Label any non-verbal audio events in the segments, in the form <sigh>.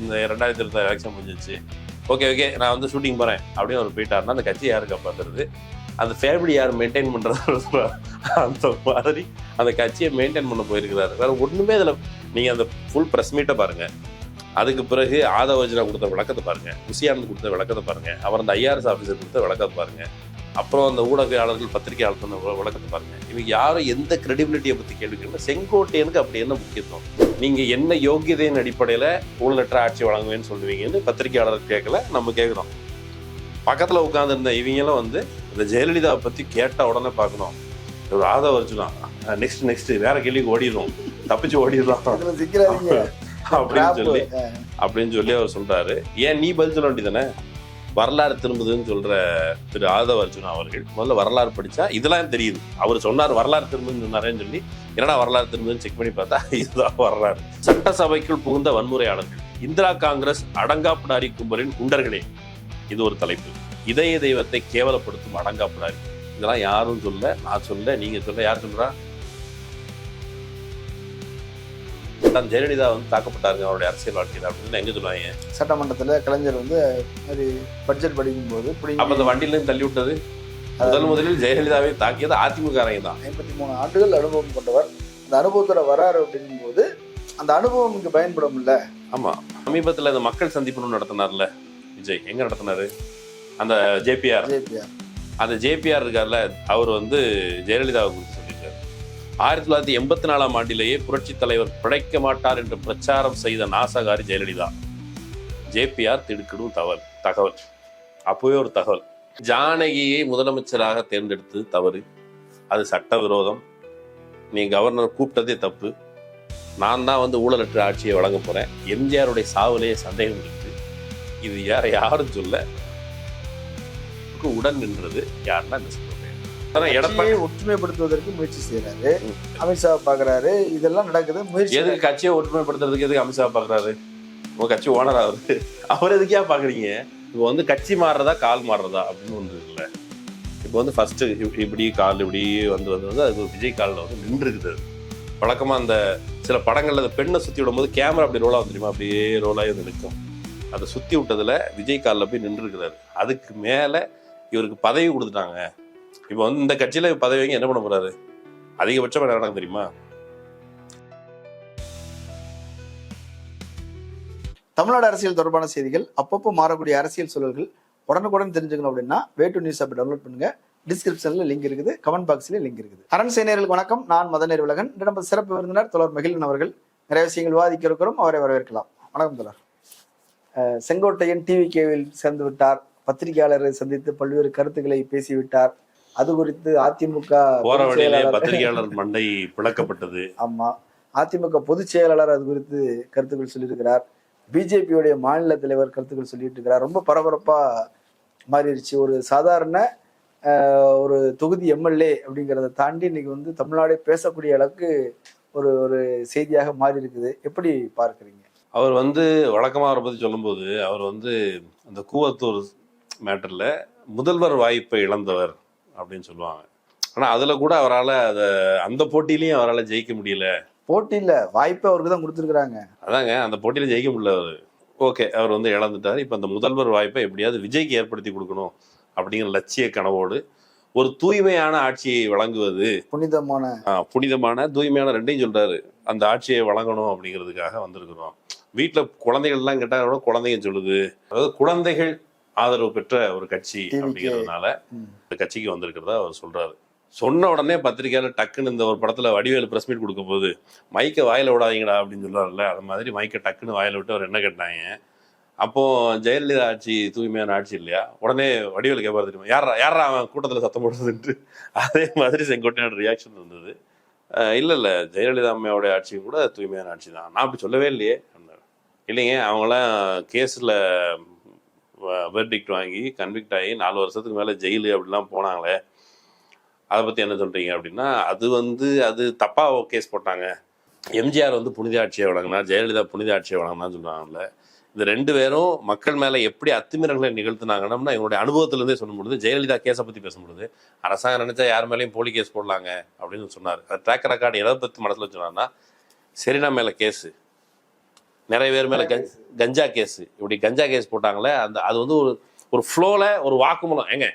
இந்த ரெண்டாயிரத்தி இருபத்தி எலெக்ஷன் முடிஞ்சிச்சு ஓகே ஓகே நான் வந்து ஷூட்டிங் போகிறேன் அப்படின்னு அவர் போயிட்டாருன்னா அந்த கட்சி யாருக்கு காப்பாத்துறது அந்த ஃபேமிலி யார் மெயின்டைன் பண்ணுறது அந்த மாதிரி அந்த கட்சியை மெயின்டைன் பண்ண போயிருக்கிறாரு. வேற ஒன்றுமே இதுல நீங்கள் அந்த ஃபுல் ப்ரெஸ் மீட்டை பாருங்கள் அதுக்கு பிறகு ஆதவஜனா கொடுத்த விளக்கத்தை பாருங்கள் குசியானந்த் கொடுத்த விளக்கத்தை பாருங்க. அவர் அந்த ஐஆர்எஸ் ஆஃபீஸர் கொடுத்த விளக்கத்தை பாருங்கள் அப்புறம் அந்த ஊடகவியாளர்கள் பத்திரிகையாளர் விளக்கத்தை பாருங்க. இவங்க யாரும் எந்த கிரெடிபிலிட்டியை பற்றி கேள்வி செங்கோட்டையனுக்கு அப்படி என்ன முக்கியத்துவம்? நீங்க என்ன யோகியதையின் அடிப்படையில ஊழலற்ற ஆட்சி வழங்குவேன்னு சொல்லுவீங்கன்னு பத்திரிகையாளர் கேட்கல நம்ம கேட்குறோம். பக்கத்துல உட்கார்ந்திருந்த இவங்களும் வந்து இந்த ஜெயலலிதாவை பத்தி கேட்ட உடனே பார்க்கணும். ஒரு ஆதவ அர்ஜுனா நெக்ஸ்ட் நெக்ஸ்ட் வேற கேள்விக்கு ஓடிடுறோம். தப்பிச்சு சிக்கிறாதீங்க. அப்படின்னு. சொல்லி அப்படின்னு சொல்லி அவர் சொல்றாரு. ஏன் நீ பதில் சொல்ல வேண்டியதானே வரலாறு திரும்புதுன்னு சொல்ற திரு ஆதவ அர்ஜுனா அவர்கள் முதல்ல வரலாறு படிச்சா இதெல்லாம் தெரியுது. அவர் சொன்னார் வரலாறு திரும்புதுன்னு சொன்னாரேன்னு சொல்லி என்னடா வரலாறு திரும்புதுன்னு செக் பண்ணி பார்த்தா <laughs> இதுதான் வரலாறு. சட்டசபைக்குள் புகுந்த வன்முறையாளர்கள் இந்திரா காங்கிரஸ் அடங்காப்பிடாரி கும்பலின் குண்டர்களே இது ஒரு தலைப்பு. இதய தெய்வத்தை கேவலப்படுத்தும் அடங்காப்பிடாரி. இதெல்லாம் யாரும் சொல்ல நான் சொல்ல நீங்க சொல்ல யார் சொல்றா? தான் ஜெயலலிதா வந்து தாக்கப்பட்டாருங்க அவருடைய அரசியல் வாழ்க்கையில் அப்படின்னு எங்க சொல்லுவாங்க? சட்டமன்றத்துல கலைஞர் வந்து மாதிரி பட்ஜெட் படிக்கும் போது அப்ப அந்த வண்டியில இருந்து தள்ளி விட்டது. முதல் முதலில் ஜெயலலிதாவை தாக்கியது அதிமுக தான். ஐம்பத்தி மூணு ஆண்டுகள் அனுபவம் கொண்டவர். அந்த அனுபவத்தோட வராரு அப்படிங்கும் போது அந்த அனுபவம் இங்க பயன்படும்ல ஆமா. சமீபத்துல இந்த மக்கள் சந்திப்பு நடத்தினார்ல விஜய். எங்க நடத்தினாரு? அந்த ஜேபிஆர். ஜேபிஆர். அந்த ஜேபிஆர் இருக்கார்ல அவர் வந்து ஜெயலலிதாவை குறித்து ஆயிரத்தி தொள்ளாயிரத்தி எண்பத்தி நாலாம் ஆண்டிலேயே புரட்சி தலைவர் பிழைக்க மாட்டார் என்று பிரச்சாரம் செய்த நாசகாரி ஜெயலலிதா. ஜேபிஆர் திடுக்கிடும் தகவல் தகவல். அப்போவே ஒரு தகவல். ஜானகியை முதலமைச்சராக தேர்ந்தெடுத்தது தவறு. அது சட்டவிரோதம் நீ கவர்னர் கூப்பிட்டதே தப்பு. நான் தான் வந்து ஊழலற்ற ஆட்சியை வழங்க போறேன். எம்ஜிஆருடைய சாவிலேயே சந்தேகம் இருக்கு. இது யார யாரும் சொல்ல. உடன் நின்றது யாருன்னா இந்த கட்சியை ஒற்றுமைப்படுத்துவதற்கு முயற்சி செய்யறாரு. அமித்ஷா பாக்குறாரு. இதெல்லாம் நடக்குது. முயற்சி எதுக்கு கட்சியை ஒற்றுமைப்படுத்துறதுக்கு எதுக்கு அமித்ஷா பாக்குறாரு? உங்க கட்சி ஓனர் அவரு. அவர் எதுக்கே பாக்குறீங்க? இப்போ வந்து கட்சி மாறுறதா கால் மாறுறதா அப்படின்னு ஒன்று இருக்குல்ல. இப்போ வந்து ஃபர்ஸ்ட் இப்படி கால் இப்படி வந்து வந்து வந்து அது விஜய் காலில் வந்து நின்று இருக்குது அது. வழக்கமா அந்த சில படங்கள்ல அந்த பெண்ணை சுத்தி விடும்போது கேமரா அப்படி ரோலா வந்து தெரியுமா? அப்படியே ரோலாகி வந்து நிற்கும். அதை சுத்தி விட்டதுல விஜய் காலில் போய் நின்று இருக்கிறாரு அதுக்கு மேல இவருக்கு பதவி கொடுத்துட்டாங்க. இப்போ வந்து இந்த கட்சியில பதவி வாங்கி என்ன பண்ண போறாரு? அதிகபட்சம் என்ன நடக்கும் தெரியுமா? தமிழ்நாடு அரசியல் தொடர்பான செய்திகள் அப்பப்போ மாறக்கூடிய அரசியல் சூழல்கள் உடனுக்குடன் தெரிஞ்சுக்கணும் அப்படின்னா வே டு நியூஸ் அப்படி டவுன்லோட் பண்ணுங்க. டிஸ்கிரிப்ஷன்ல லிங்க் இருக்குது கமெண்ட் பாக்ஸ்ல லிங்க் இருக்குது. அரண் செய்தியர்களுக்கு வணக்கம். நான் மதநேர் உலகன் நம்ம சிறப்பு விருந்தினர் தொடர் மகிழன் அவர்கள். நிறைய விஷயங்கள் விவாதிக்க இருக்கிறோம். அவரை வரவேற்கலாம். வணக்கம் தொடர். செங்கோட்டையன் டிவி கேவில் சேர்ந்து விட்டார் பத்திரிகையாளரை சந்தித்து பல்வேறு கருத்துக்களை பேசிவிட்டார். அது குறித்து அதிமுக போற வழியிலே பத்திரிகையாளர் மண்டை பிளக்கப்பட்டது. ஆமா. அதிமுக பொதுச் செயலாளர் அது குறித்து கருத்துக்கள் சொல்லியிருக்கிறார். பிஜேபியுடைய மாநில தலைவர் கருத்துக்கள் சொல்லிட்டு இருக்கிறார் ரொம்ப பரபரப்பா மாறிடுச்சு. ஒரு சாதாரண ஒரு தொகுதி எம்எல்ஏ அப்படிங்கிறத தாண்டி இன்னைக்கு வந்து தமிழ்நாடே பேசக்கூடிய அளவுக்கு ஒரு ஒரு செய்தியாக மாறி இருக்குது எப்படி பார்க்கறீங்க? அவர் வந்து வழக்கமா அவரை பத்தி சொல்லும்போது அவர் வந்து அந்த கூவத்தூர் மேட்டர்ல முதல்வர் வாய்ப்பை இழந்தவர். அப்படின்னு சொல்லுவாங்க. ஆனா அதுல கூட அவரால் அத அந்த போட்டியிலையும் அவரால் ஜெயிக்க முடியல. போட்டியில வாய்ப்பை அவருக்கு தான் கொடுத்துருக்குறாங்க. அதாங்க அந்த போட்டியில ஜெயிக்க முடியல அவர். ஓகே அவர் வந்து இழந்துட்டார். இப்போ அந்த முதல்வர் வாய்ப்பை எப்படியாவது விஜய்க்கு ஏற்படுத்தி கொடுக்கணும் அப்படிங்கிற லட்சிய கனவோடு ஒரு தூய்மையான ஆட்சியை வழங்குவது. புனிதமான புனிதமான தூய்மையான ரெண்டையும் சொல்றாரு. அந்த ஆட்சியை வழங்கணும் அப்படிங்கிறதுக்காக வந்திருக்கிறோம். வீட்டுல குழந்தைகள்லாம் கேட்டா கூட குழந்தைங்க சொல்லுது. அதாவது குழந்தைகள் ஆதரவு பெற்ற ஒரு கட்சி. அப்படிங்கிறதுனால. இந்த கட்சிக்கு வந்திருக்கிறதா அவர் சொல்றாரு. சொன்ன உடனே பத்திரிக்கையால டக்குன்னு இந்த ஒரு படத்துல வடிவேலு பிரஸ் மீட் கொடுக்கும் போது மைக்கை வாயில விடாதீங்கடா அப்படின்னு சொல்றாருல்ல. அது மாதிரி மைக்கை டக்குன்னு வாயில விட்டு அவர் என்ன கேட்டாங்க? அப்போ ஜெயலலிதா ஆட்சி தூய்மையான ஆட்சி இல்லையா? உடனே வடிவேலு கேட்பாரு தெரியுமா? யாரா யாரா அவன் கூட்டத்துல சத்தம் போடுறதுன்ட்டு அதே மாதிரி செங்கோட்டையோட ரியாக்ஷன் இருந்தது இல்ல இல்ல ஜெயலலிதா அம்மையோட ஆட்சியும் கூட தூய்மையான ஆட்சி தான். நான் அப்படி சொல்லவே இல்லையே. இல்லைங்க அவங்களாம் கேஸ்ல வெர்டிக்ட் வாங்கி கன்விக்ட் ஆகி நாலு வருஷத்துக்கு மேலே ஜெயிலு அப்படிலாம் போனாங்களே அதை பற்றி என்ன சொல்கிறீங்க அப்படின்னா அது வந்து அது தப்பாக கேஸ் போட்டாங்க. எம்ஜிஆர் வந்து புனித ஆட்சியை வழங்கினா ஜெயலலிதா புனித ஆட்சியை வழங்கினான்னு சொல்கிறாங்கல்ல இந்த ரெண்டு பேரும் மக்கள் மேலே எப்படி அத்துமீறல்களை நிகழ்த்தினாங்கன்னா இவங்களுடைய அனுபவத்திலேருந்தே சொல்ல முடியுது ஜெயலலிதா கேஸை பற்றி பேச முடியுது அரசாங்கம் நினைச்சா யார் மேலேயும் போலி கேஸ் போடலாங்க அப்படின்னு சொன்னார். ட்ராக் ரெக்கார்டு எதை பற்றி மனசில் சொன்னார்னா செரினா மேலே கேஸு நிறைய பேர் மேல கஞ்- கஞ்சா கேஸ். இப்படி கஞ்சா கேஸ் போட்டாங்களே அந்த அது வந்து ஒரு ஒரு ஃப்ளோல ஒரு வாக்குமூலம். ஏங்க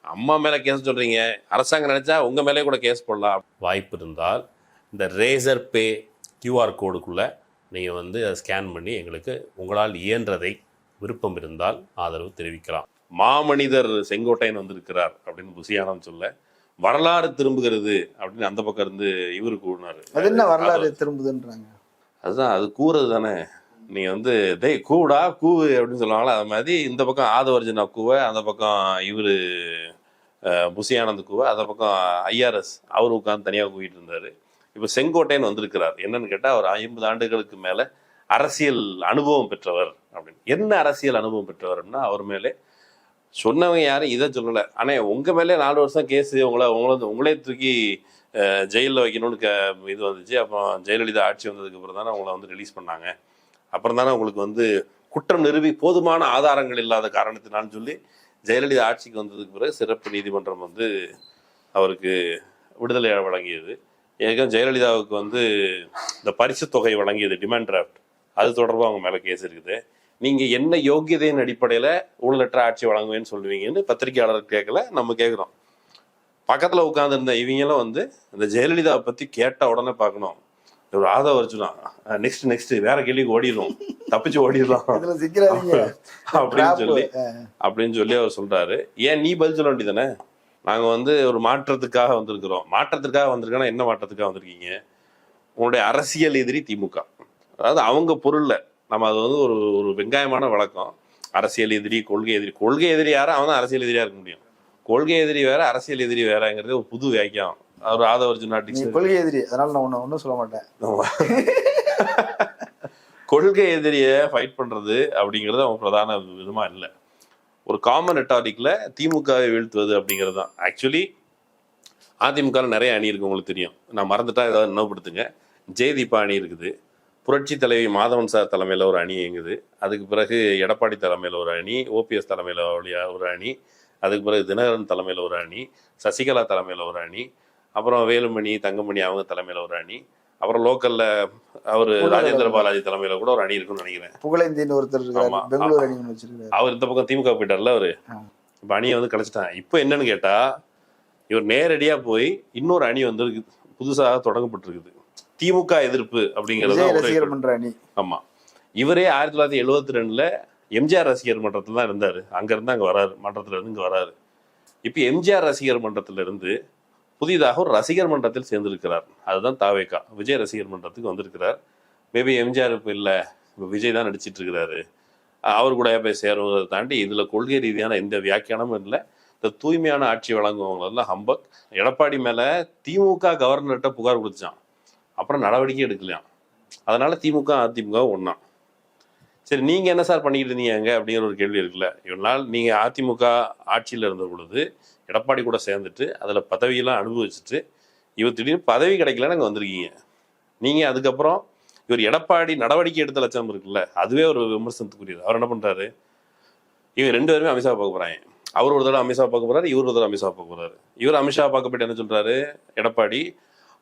அம்மா மேல கேஸ் சொல்றீங்க அரசாங்கம் நினைச்சா உங்க மேலே கூட கேஸ் போடலாம். வாய்ப்பு இருந்தால் இந்த ரேசர் பே கியூஆர் கோடுக்குள்ள நீங்க வந்து அதை ஸ்கேன் பண்ணி எங்களுக்கு உங்களால் இயன்றதை விருப்பம் இருந்தால் ஆதரவு தெரிவிக்கலாம். மாமனிதர் செங்கோட்டையன் வந்திருக்கிறார் அப்படின்னு புசியானம் சொல்ல வரலாறு திரும்புகிறது அப்படின்னு அந்த பக்கம் இருந்து இவரு கூறினாரு. அது என்ன வரலாறு திரும்புதுன்றாங்க? அதுதான் அது கூறது தானே நீ வந்து டேய் கூடா கூவு அப்படின்னு சொல்லுவாங்களா அது மாதிரி இந்த பக்கம் ஆதவர்ஜனா கூவை அந்த பக்கம் இவரு புசியானந்த் கூவை அந்த பக்கம் ஐஆர்எஸ் அவர் உட்காந்து தனியாக கூவிட்டு இருந்தார். இப்போ செங்கோட்டையன் வந்திருக்கிறார். என்னன்னு கேட்டால் அவர் ஐம்பது ஆண்டுகளுக்கு மேலே அரசியல் அனுபவம் பெற்றவர் அப்படின்னு. என்ன அரசியல் அனுபவம் பெற்றவர்னா அவர் மேலே சொன்னவங்க யாரும் இதை சொல்லலை. ஆனால் உங்கள் மேலே நாலு வருஷம் கேஸ் உங்களை உங்களை உங்களே தூக்கி ஜெயிலில் வைக்கணும்னு க இது வந்துச்சு. அப்புறம் ஜெயலலிதா ஆட்சி வந்ததுக்கு அப்புறம் தானே அவங்கள வந்து ரிலீஸ் பண்ணாங்க. அப்புறம் தானே உங்களுக்கு வந்து குற்றம் நிறுவி போதுமான ஆதாரங்கள் இல்லாத காரணத்தினாலும் சொல்லி ஜெயலலிதா ஆட்சிக்கு வந்ததுக்கு பிறகு சிறப்பு நீதிமன்றம் வந்து அவருக்கு விடுதலை வழங்கியது. ஏற்கனவே ஜெயலலிதாவுக்கு வந்து இந்த பரிசு தொகை வழங்கியது டிமாண்ட் டிராஃப்ட் அது தொடர்பாக அவங்க மேலே கேஸ் இருக்குது. நீங்கள் என்ன யோகியதையின் அடிப்படையில் ஊழலற்ற ஆட்சி வழங்குவேன்னு சொல்லுவீங்கன்னு பத்திரிகையாளர் கேட்கல நம்ம கேட்குறோம் பக்கத்துல உட்கார்ந்திருந்த இவங்களும் வந்து இந்த ஜெயலலிதாவை பத்தி கேட்ட உடனே பார்க்கணும். ஒரு ஆதவ அர்ஜுனா நெக்ஸ்ட் நெக்ஸ்ட் வேற கேள்விக்கு ஓடிடும் தப்பிச்சு ஓடிடலாம். அப்படின்னு. சொல்லி அப்படின்னு சொல்லி அவர் சொல்றாரு. ஏன் நீ பதில் சொல்ல வேண்டியதானே நாங்க வந்து ஒரு மாற்றத்துக்காக வந்திருக்கிறோம். மாற்றத்துக்காக வந்திருக்கோன்னா என்ன மாற்றத்துக்காக வந்திருக்கீங்க? உங்களுடைய அரசியல் எதிரி திமுக. அதாவது அவங்க பொருள்ல நம்ம அது வந்து ஒரு ஒரு வெங்காயமான வழக்கம். அரசியல் எதிரி கொள்கை எதிரி. கொள்கை எதிரி யாரும் அவன் தான் அரசியல் எதிரியா இருக்க முடியும். கொள்கை எதிரி வேற அரசியல் எதிரி வேறங்கிறது ஒரு புது வியாக்கியம் அவர் ஆதவர்ஜுனா நீ டிக்ஷனரி கொள்கை எதிரி அதனால நான் ஒண்ணு ஒன்றும் சொல்ல மாட்டேன். கொள்கை எதிரியை ஃபைட் பண்றது அப்படிங்கிறது அவன் பிரதான விதமா இல்லை. ஒரு காமன் ரெட்டாரிக்ல திமுகவை வீழ்த்துவது அப்படிங்கிறது தான். ஆக்சுவலி அதிமுக நிறைய அணி இருக்கு உங்களுக்கு தெரியும். நான் மறந்துட்டா ஏதாவது நினைவுபடுத்துங்க. ஜெயதீபா அணி இருக்குது. புரட்சி தலைவி மாதவன் சார் தலைமையில் ஒரு அணி இயங்குது. அதுக்கு பிறகு எடப்பாடி தலைமையில் ஒரு அணி ஓபிஎஸ் தலைமையில் ஒரு அணி. அதுக்கு பிறகு தினகரன் தலைமையில் ஒரு அணி சசிகலா தலைமையில் ஒரு அணி அப்புறம் வேலுமணி தங்கமணி அவங்க தலைமையில் ஒரு அணி அப்புறம் லோக்கல்ல அவர் ராஜேந்திர பாலாஜி தலைமையில கூட ஒரு அணி இருக்குன்னு நினைக்கிறேன். புகழேந்தின்னு ஒருத்தர். பெங்களூர் அணி அவர் இந்த பக்கம் திமுக போயிட்டார்ல அவரு. இப்ப அணியை வந்து கலைச்சிட்டாங்க. இப்போ என்னன்னு கேட்டா இவர் நேரடியா போய் இன்னொரு அணி வந்து புதுசாக தொடங்கப்பட்டிருக்குது. திமுக எதிர்ப்பு அப்படிங்கிறது ஆமா. இவரே ஆயிரத்தி தொள்ளாயிரத்தி எழுபத்தி ரெண்டுல எம்ஜிஆர் ரசிகர் மன்றத்தில் தான் இருந்தார். அங்கேருந்து அங்கே வராரு. மன்றத்திலேருந்து இருந்து வராரு. இப்போ எம்ஜிஆர் ரசிகர் மன்றத்திலிருந்து புதிதாக ஒரு ரசிகர் மன்றத்தில் சேர்ந்திருக்கிறார். அதுதான் தாவேக்கா விஜய் ரசிகர் மன்றத்துக்கு வந்திருக்கிறார். மேபி எம்ஜிஆர் இப்போ இல்லை. இப்போ விஜய் தான் நடிச்சிட்டு இருக்கிறாரு. அவர் கூட போய் சேருவதை தாண்டி இதில் கொள்கை ரீதியான எந்த வியாக்கியானமும் இல்லை. இந்த தூய்மையான ஆட்சி வழங்குவவங்களெல்லாம் ஹம்பக். எடப்பாடி மேலே திமுக கவர்னர்கிட்ட புகார் கொடுத்தான் அப்புறம் நடவடிக்கை எடுக்கலையாம். அதனால் திமுக அதிமுக ஒன்றான் சரி நீங்க என்ன சார் பண்ணிக்கிட்டு இருந்தீங்க அங்கே? அப்படிங்கிற ஒரு கேள்வி இருக்குல்ல. இவ்வளவு நாள் நீங்க அதிமுக ஆட்சியில் இருந்த பொழுது எடப்பாடி கூட சேர்ந்துட்டு அதில் பதவியெல்லாம் அனுபவிச்சுட்டு இவர் திடீர்னு பதவி கிடைக்கலன்னு அங்கே வந்திருக்கீங்க. நீங்கள் அதுக்கப்புறம் இவர் எடப்பாடி நடவடிக்கை எடுத்த லட்சம் இருக்குல்ல அதுவே ஒரு விமர்சனத்துக்குரியது. அவர் என்ன பண்ணுறாரு இவர் ரெண்டு பேருமே அமித்ஷா பார்க்க போகிறாங்க அவர் ஒரு தடவை அமித்ஷா பார்க்க போகிறாரு இவர் ஒரு தடவை அமித்ஷா பார்க்க போகிறாரு இவர் அமித்ஷா பார்க்க போயிட்டு என்ன சொல்கிறாரு எடப்பாடி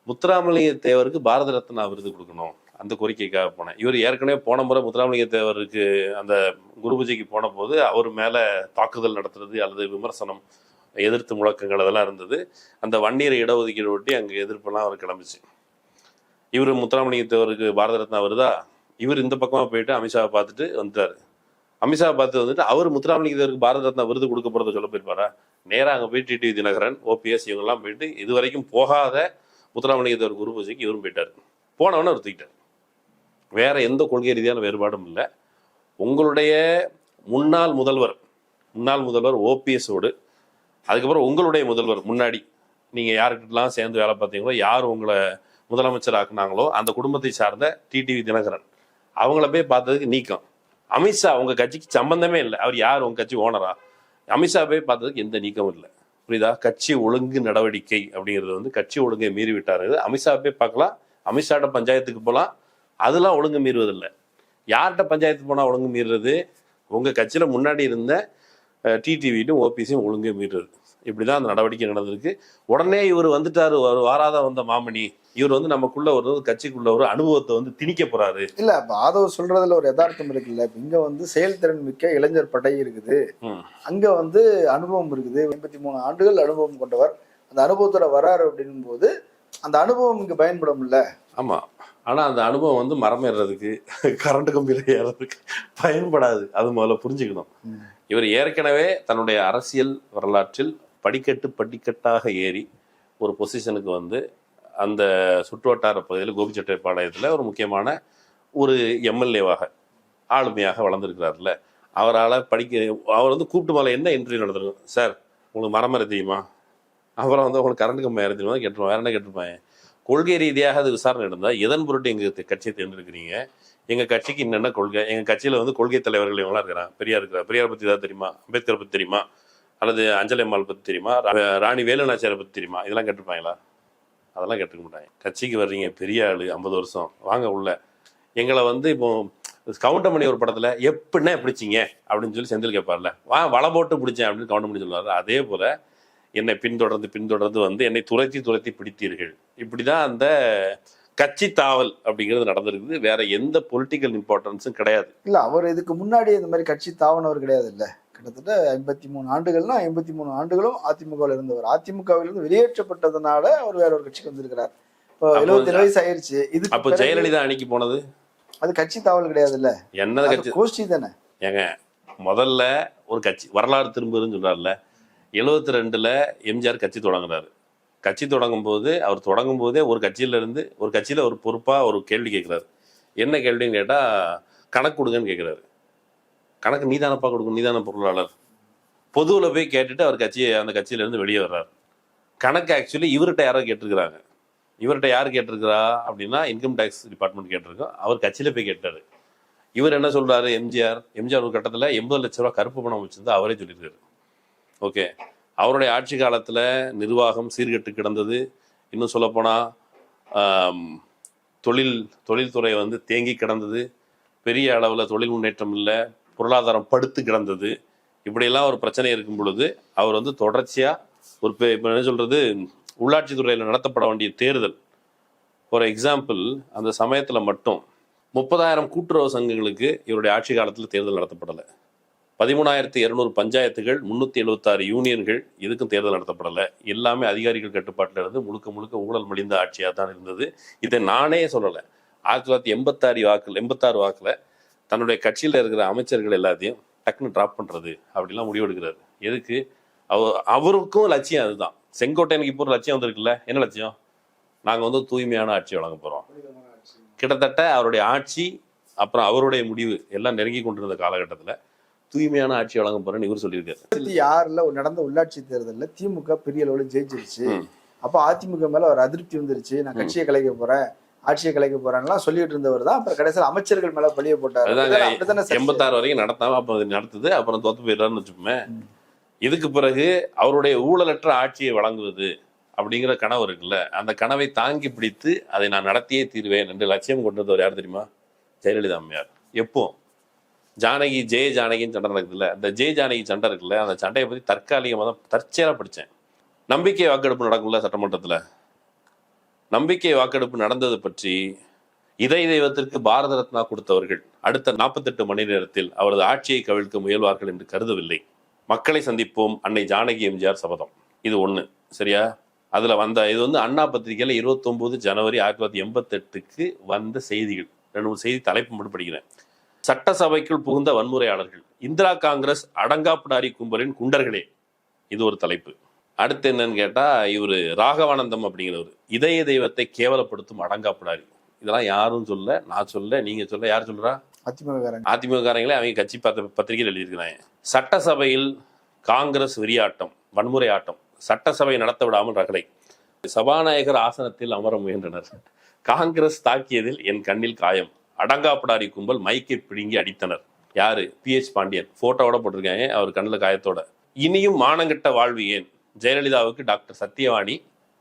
முத்துராமலிங்க தேவருக்கு பாரத ரத்னா விருது கொடுக்கணும். அந்த கோரிக்கைக்காக போனேன். இவர் ஏற்கனவே போன முறை முத்துராமலிங்க தேவருக்கு அந்த குருபூஜைக்கு போன போது அவர் மேலே தாக்குதல் நடத்துறது அல்லது விமர்சனம் எதிர்த்து முழக்கங்கள் அதெல்லாம் இருந்தது. அந்த வன்னியரை இடஒதுக்கீடு ஒட்டி அங்கே எதிர்ப்பெல்லாம் அவர் கிளம்பிச்சு. இவர் முத்துராமலிங்க தேவருக்கு பாரத ரத்னா வருதா? இவர் இந்த பக்கமாக போயிட்டு அமித்ஷாவை பார்த்துட்டு வந்துட்டார். அமித்ஷா பார்த்து வந்துட்டு அவர் முத்துராமலிங்க தேவருக்கு பாரத ரத்னா விருது கொடுக்க போகிறத சொல்ல போயிருப்பாரா? நேராக அங்கே போய் டிடி தினகரன் ஓபிஎஸ் இவங்கெல்லாம் போயிட்டு இது வரைக்கும் போகாத முத்துராமலிங்க தேவர் குரு பூஜைக்கு இவரும் போயிட்டார். போனவொன்னே அவர் தூக்கிட்டார். வேற எந்த கொள்கை ரீதியான வேறுபாடும் இல்லை. உங்களுடைய முன்னாள் முதல்வர் முன்னாள் முதல்வர் ஓபிஎஸோடு அதுக்கப்புறம் உங்களுடைய முதல்வர் முன்னாடி நீங்க யாருக்கிட்டலாம் சேர்ந்து வேலை பார்த்தீங்களோ யார் உங்களை முதலமைச்சர் ஆக்குனாங்களோ அந்த குடும்பத்தை சார்ந்த டிடிவி தினகரன் அவங்கள போய் பார்த்ததுக்கு நீக்கம். அமித்ஷா உங்க கட்சிக்கு சம்பந்தமே இல்லை. அவர் யார்? உங்க கட்சி ஓனரா அமித்ஷா போய் பார்த்ததுக்கு எந்த நீக்கமும் இல்லை. புரியுதா? கட்சி ஒழுங்கு நடவடிக்கை அப்படிங்கிறது வந்து கட்சி ஒழுங்கை மீறி விட்டாரு அமித்ஷா போய் பார்க்கலாம். அமித்ஷாட்ட பஞ்சாயத்துக்கு போகலாம் அதெல்லாம் ஒழுங்கு மீறுவதில்லை. யார்கிட்ட பஞ்சாயத்து போனால் ஒழுங்கு மீறுறது? உங்க கட்சியில முன்னாடி இருந்த டிடிவிட்டும் ஓபிசியும் ஒழுங்கு மீறுறது. இப்படிதான் அந்த நடவடிக்கை நடந்திருக்கு. உடனே இவர் வந்துட்டாரு. ஒரு வாராத வந்த மாமணி இவர் வந்து நமக்குள்ள ஒரு கட்சிக்குள்ள ஒரு அனுபவத்தை வந்து திணிக்க போறாரு. இல்ல ஆதவ் சொல்றதுல ஒரு யதார்த்தம் இருக்குல்ல. இங்க வந்து செயல்திறன் மிக்க இளைஞர் படை இருக்குது. அங்க வந்து அனுபவம் இருக்குது. எண்பத்தி மூணு ஆண்டுகள் அனுபவம் கொண்டவர். அந்த அனுபவத்தோட வராரு அப்படின்னும் போது அந்த அனுபவம் இங்க பயன்படும்ல? ஆமா. ஆனா அந்த அனுபவம் வந்து மரம் ஏறுறதுக்கு கரண்ட் கம்பியில ஏறுறதுக்கு பயன்படாது. அது முதல்ல புரிஞ்சுக்கணும். இவர் ஏற்கனவே தன்னுடைய அரசியல் வரலாற்றில் படிக்கட்டு படிக்கட்டாக ஏறி ஒரு பொசிஷனுக்கு வந்து அந்த சுற்றுவட்டார பகுதியில் கோபிச்செட்டிப்பாளையத்தில் ஒரு முக்கியமான ஒரு எம்எல்ஏவாக ஆளுமையாக வளர்ந்துருக்கிறார்ல. அவரால் படிக்க அவர் வந்து கூப்பிட்டு மேலே என்ன இன்டர்வியூ நடந்திருக்கும் சார் உங்களுக்கு மரம் ஏற தெரியுமா? அப்புறம் வந்து உங்களுக்கு கரண்ட் கம்பி ஏற தெரியுமா? வேற என்ன கேட்டிருப்பேன்? கொள்கை ரீதியாக அது விசாரணை நடந்தால் எதன் பொருட்டு எங்கள் கட்சியை தேர்ந்தெடுக்கிறீங்க? எங்கள் கட்சிக்கு என்னென்ன கொள்கை எங்கள் கட்சியில் வந்து கொள்கை தலைவர்கள் இவங்களாம் இருக்கிறான் பெரியார் இருக்கிறார். பெரியார் பற்றி ஏதாவது தெரியுமா? அம்பேத்கர் பற்றி தெரியுமா? அல்லது அஞ்சலி அம்மாள் பற்றி தெரியுமா? ரா- ராணி வேலுநாச்சியாரை பற்றி தெரியுமா? இதெல்லாம் கேட்டிருப்பாங்களா? அதெல்லாம் கேட்டுக்க மாட்டாங்க. கட்சிக்கு வர்றீங்க பெரிய ஆள் ஐம்பது வருஷம். வாங்க உள்ள. எங்களை வந்து இப்போ கவுண்டமணி ஒரு படத்தில் எப்படின்னா பிடிச்சிங்க அப்படின்னு சொல்லி செந்தில் கேட்பார்ல. வா வலை போட்டு பிடிச்சேன் அப்படின்னு கவுண்டமணி சொல்லுவார். அதே போல் என்னை பின்தொடர்ந்து பின்தொடர்ந்து வந்து என்னை துரத்தி துரத்தி பிடித்தீர்கள். இப்படிதான் அந்த கட்சி தாவல் அப்படிங்கிறது நடந்திருக்குது. வேற எந்த பொலிட்டிக்கல் இம்பார்ட்டன்ஸும் கிடையாது. இல்ல அவர் இதுக்கு முன்னாடி இந்த மாதிரி கட்சி தாவனவர் கிடையாது இல்ல. கிட்டத்தட்ட ஐம்பத்தி மூணு ஆண்டுகள்னா ஐம்பத்தி மூணு ஆண்டுகளும் அதிமுகவில் இருந்தவர். அதிமுகவிலிருந்து வெளியேற்றப்பட்டதுனால அவர் வேற ஒரு கட்சிக்கு வந்திருக்கிறார். இப்போ எழுபத்தி வயசு ஆயிருச்சு. இது அப்போ ஜெயலலிதா அன்னைக்கு போனது? அது கட்சி தாவல் கிடையாது இல்ல. என்னது கட்சி? கோஷ்டி தானே. ஏங்க முதல்ல ஒரு கட்சி வரலாறு திரும்புதுன்னு சொல்றாருல எழுபத்தி ரெண்டில் எம்ஜிஆர் கட்சி தொடங்குறாரு கட்சி தொடங்கும் போது அவர் தொடங்கும் போதே ஒரு கட்சியிலேருந்து ஒரு கட்சியில் ஒரு பொறுப்பாக ஒரு கேள்வி கேட்குறாரு என்ன கேள்வின்னு கேட்டால் கணக்கு கொடுங்கன்னு கேட்குறாரு கணக்கு நீதானப்பா கொடுக்கும் நீதான பொருளாளர். பொதுவில் போய் கேட்டுட்டு அவர் கட்சியை அந்த கட்சியிலேருந்து வெளியே வர்றார். கணக்கு ஆக்சுவலி இவர்கிட்ட யாரோ கேட்டிருக்கிறாங்க. இவர்கிட்ட யார் கேட்டிருக்கிறா அப்படின்னா இன்கம் டேக்ஸ் டிபார்ட்மெண்ட் கேட்டிருக்கோம். அவர் கட்சியில போய் கேட்டார். இவர் என்ன சொல்கிறாரு எம்ஜிஆர் எம்ஜிஆர் ஒரு கட்டத்தில் எண்பது லட்ச ரூபா கருப்பு பணம் வச்சுருந்தா அவரே சொல்லியிருக்காரு. ஓகே. அவருடைய ஆட்சி காலத்தில் நிர்வாகம் சீர்கெட்டு கிடந்தது. இன்னும் சொல்லப்போனால் தொழில் தொழில்துறை வந்து தேங்கி கிடந்தது. பெரிய அளவில் தொழில் முன்னேற்றம் இல்லை. பொருளாதாரம் படுத்து கிடந்தது. இப்படியெல்லாம் ஒரு பிரச்சனை இருக்கும் பொழுது அவர் வந்து தொடர்ச்சியாக ஒரு பெ- என்ன சொல்கிறது உள்ளாட்சித்துறையில் நடத்தப்பட வேண்டிய தேர்தல். ஃபார் எக்ஸாம்பிள் அந்த சமயத்தில் மட்டும் முப்பதாயிரம் கூட்டுறவு சங்கங்களுக்கு இவருடைய ஆட்சி காலத்தில் தேர்தல் நடத்தப்படலை. பதிமூணாயிரத்தி இருநூறு பஞ்சாயத்துகள் முன்னூத்தி எழுபத்தாறு யூனியன்கள் இதுக்கும் தேர்தல் நடத்தப்படலை. எல்லாமே அதிகாரிகள் கட்டுப்பாட்டில் இருந்து முழுக்க முழுக்க ஊழல் மலிந்த ஆட்சியாக தான் இருந்தது. இதை நானே சொல்லலை. ஆயிரத்தி தொள்ளாயிரத்தி எண்பத்தாறு வாக்கில் எண்பத்தாறு வாக்கில் தன்னுடைய கட்சியில் இருக்கிற அமைச்சர்கள் எல்லாத்தையும் டக்குன்னு ட்ராப் பண்ணுறது அப்படிலாம் முடிவெடுக்கிறாரு. எதுக்கு? அவர் அவருக்கும் லட்சியம் அதுதான். செங்கோட்டையனுக்கு இப்போ ஒரு லட்சியம் வந்திருக்குல்ல. என்ன லட்சியம்? நாங்கள் வந்து தூய்மையான ஆட்சி வழங்க போகிறோம் கிட்டத்தட்ட அவருடைய ஆட்சி அப்புறம் அவருடைய முடிவு எல்லாம் நெருங்கி கொண்டிருந்த காலகட்டத்தில் தூய்மையான ஆட்சி வழங்க போறேன்னு இவர் சொல்லியிருக்காரு. ஒரு நடந்த உள்ளாட்சி தேர்தல்ல திமுக பெரிய அளவுல ஜெயிச்சிருச்சு. அப்ப அதிமுக மேல ஒரு அதிருப்தி வந்துருச்சு. நான் கட்சியை கலைக்க போறேன் ஆட்சியை கலைக்க போறேன்லாம் சொல்லிட்டு இருந்தவர் தான். அப்புறம் கடைசியில் அமைச்சர்கள் மேல பழிய போட்டாரு? எண்பத்தாறு வரைக்கும் நடத்தாம அப்ப நடத்துது அப்புறம் தோத்து போயிடுறாருன்னு வச்சுப்போமே இதுக்கு பிறகு அவருடைய ஊழலற்ற ஆட்சியை வழங்குவது அப்படிங்கிற கனவு இருக்குல்ல. அந்த கனவை தாங்கி பிடித்து அதை நான் நடத்தியே தீர்வேன் என்று லட்சியம் கொண்டு வந்தவர் யார் தெரியுமா? ஜெயலலிதா அம்மையார். எப்போ ஜானகி ஜெய ஜானகின்னு சண்டை நடக்குதுல்ல. அந்த ஜெய ஜானகி சண்டை இருக்குல்ல அந்த சண்டையை பத்தி தற்காலிகமாக தான் தற்செயலாக படிச்சேன். நம்பிக்கை வாக்கெடுப்பு நடக்கும்ல சட்டமன்றத்துல. நம்பிக்கை வாக்கெடுப்பு நடந்தது பற்றி இதய தெய்வத்திற்கு பாரத ரத்னா கொடுத்தவர்கள் அடுத்த நாற்பத்தெட்டு மணி நேரத்தில் அவரது ஆட்சியை கவிழ்க்க முயல்வார்கள் என்று கருதவில்லை. மக்களை சந்திப்போம். அன்னை ஜானகி எம்ஜிஆர் சபதம். இது ஒண்ணு. சரியா? அதுல வந்த இது வந்து அண்ணா பத்திரிகையில 29 ஜனவரி ஆயிரத்தி தொள்ளாயிரத்தி எண்பத்தெட்டுக்கு வந்த செய்திகள். ரெண்டு மூணு செய்தி தலைப்பு மட்டும் படிக்கிறேன். சட்டசபைக்குள் புகுந்த வன்முறையாளர்கள். இந்திரா காங்கிரஸ் அடங்காப்பிடாரி கும்பலின் குண்டர்களே. இது ஒரு தலைப்பு. அடுத்து என்னன்னு கேட்டா இவரு ராகவானந்தம் அப்படிங்கிறவர். இதய தெய்வத்தை கேவலப்படுத்தும் அடங்காப்பிடாரி. இதெல்லாம் யாரும் சொல்ல நான் சொல்ல நீங்க சொல்ல யார் சொல்றா? அதிமுக காரங்க அதிமுக காரங்களே அவங்க கட்சி பத்த பத்திரிகையில் எழுதியிருக்கிறாங்க. சட்டசபையில் காங்கிரஸ் வெறியாட்டம் வன்முறை ஆட்டம். சட்டசபை நடத்த விடாமல் ரகலை சபாநாயகர் ஆசனத்தில் அமர முயன்றனர். காங்கிரஸ் தாக்கியதில் என் கண்ணில் காயம். அடங்காப்பிடாரி கும்பல் மைக்கை பிடுங்கி அடித்தனர். யாரு? பிஎச் பாண்டியன். போட்டோவோட போட்டிருக்காங்க. அவர் கண்ணில் காயத்தோட. இனியும் மானங்கெட்ட வாழ்வு ஏன்? ஜெயலலிதாவுக்கு டாக்டர் சத்யவாணி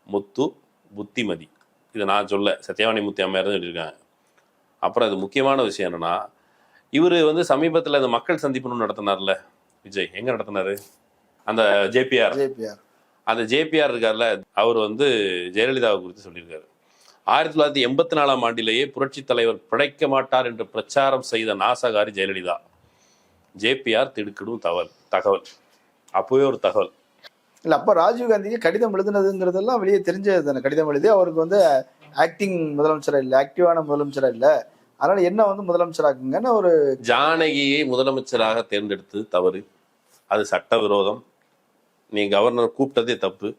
முத்து புத்திமதி. இதை நான் சொல்ல. சத்யவாணி முத்தி அம்மையார் தான் சொல்லியிருக்காங்க. அப்புறம் இது முக்கியமான விஷயம் என்னன்னா இவர் வந்து சமீபத்தில் இந்த மக்கள் சந்திப்புன்னு நடத்தினார்ல. விஜய் எங்க நடத்தினாரு? அந்த ஜேபிஆர் ஜேபிஆர் அந்த ஜேபிஆர் இருக்கார்ல அவர் வந்து ஜெயலலிதாவை குறித்து சொல்லியிருக்காரு. ஆயிரத்தி தொள்ளாயிரத்தி எண்பத்தி நாலாம் ஆண்டிலேயே புரட்சி தலைவர் பிழைக்க மாட்டார் என்று பிரச்சாரம் செய்த நாசகாரி ஜெயலலிதா. ஜேபிஆர் திடுக்கிடும் தகவல் தகவல். அப்போவே ஒரு தகவல். இல்ல அப்ப ராஜீவ் காந்திக்கு கடிதம் எழுதுனதுங்கிறதெல்லாம் வெளியே தெரிஞ்சது தானே. கடிதம் எழுதி அவருக்கு வந்து ஆக்டிங் முதலமைச்சரா இல்ல ஆக்டிவான முதலமைச்சரா இல்ல. அதனால என்ன வந்து முதலமைச்சராக்குங்கன்னு ஒரு ஜானகியை முதலமைச்சராக தேர்ந்தெடுத்தது தவறு. அது சட்டவிரோதம். நீ கவர்னர் கூப்பிட்டதே தப்பு.